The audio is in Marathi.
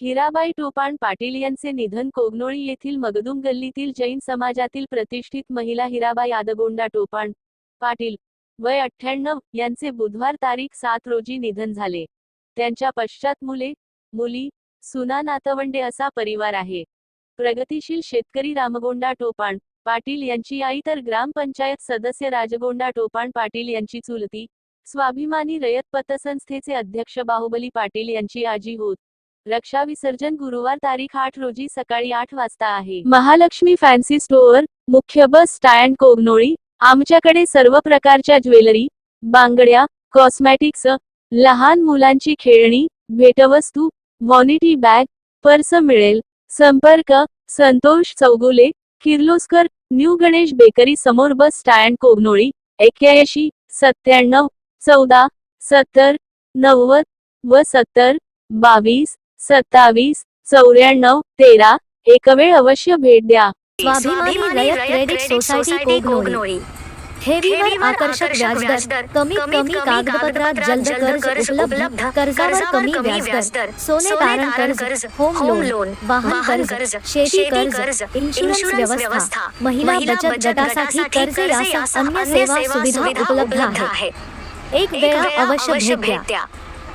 हिराबाई टोपाण पाटील यांचे निधन कोगनोळी येथील मगदुम गल्लीतील जैन समाजातील प्रतिष्ठित महिला हिराबाई आदगोंडा टोपाण पाटील वय अठ्ठ्याण्णव यांचे बुधवार तारीख सात रोजी निधन झाले. त्यांच्या पश्चात मुले मुली सुना नातवंडे असा परिवार आहे. प्रगतीशील शेतकरी रामगोंडा टोपाण पाटील यांची आई तर ग्रामपंचायत सदस्य राजगोंडा टोपाण पाटील यांची चुलती स्वाभिमानी रयत पतसंस्थेचे अध्यक्ष बाहुबली पाटील यांची आजी होत. रक्षा विसर्जन गुरुवार तारीख आठ रोजी सकाळी आठ वाजता आहे. महालक्ष्मी फॅन्सी स्टोअर मुख्य बस स्टँड कोगनोळी आमच्याकडे सर्व प्रकारच्या ज्वेलरी बांगड्या कॉस्मॅटिक्स लहान मुलांची खेळणी भेटवस्तू वॉनिटी बॅग पर्स मिळेल. संपर्क संतोष चौगुले किर्लोस्कर न्यू गणेश बेकरी समोर बस स्टँड कोगनोळी एक्क्याऐंशी सत्त्याण्णव चौदा सत्तर नव्वद व सत्तर बावीस सत्तावीस चौऱ्याण्णव तेरा एक वेळ अवश्य भेट द्या. स्वाभिमानी रयत क्रेडिट सोसायटी कोगनोळी ठेवीवर आकर्षक व्याजदर. कमीत कमी कागदपत्रात जलद कर्ज उपलब्ध. कर्जावर कमी व्याजदर. सोने तारण कर्ज होम लोन वाहन कर्ज शेती कर्ज इन्शुरन्स व्यवस्था. महिला बचत गटासाठी कर्ज यासह अन्य सेवा सुविधा उपलब्ध आहे. एक वेळा अवश्य भेट द्या.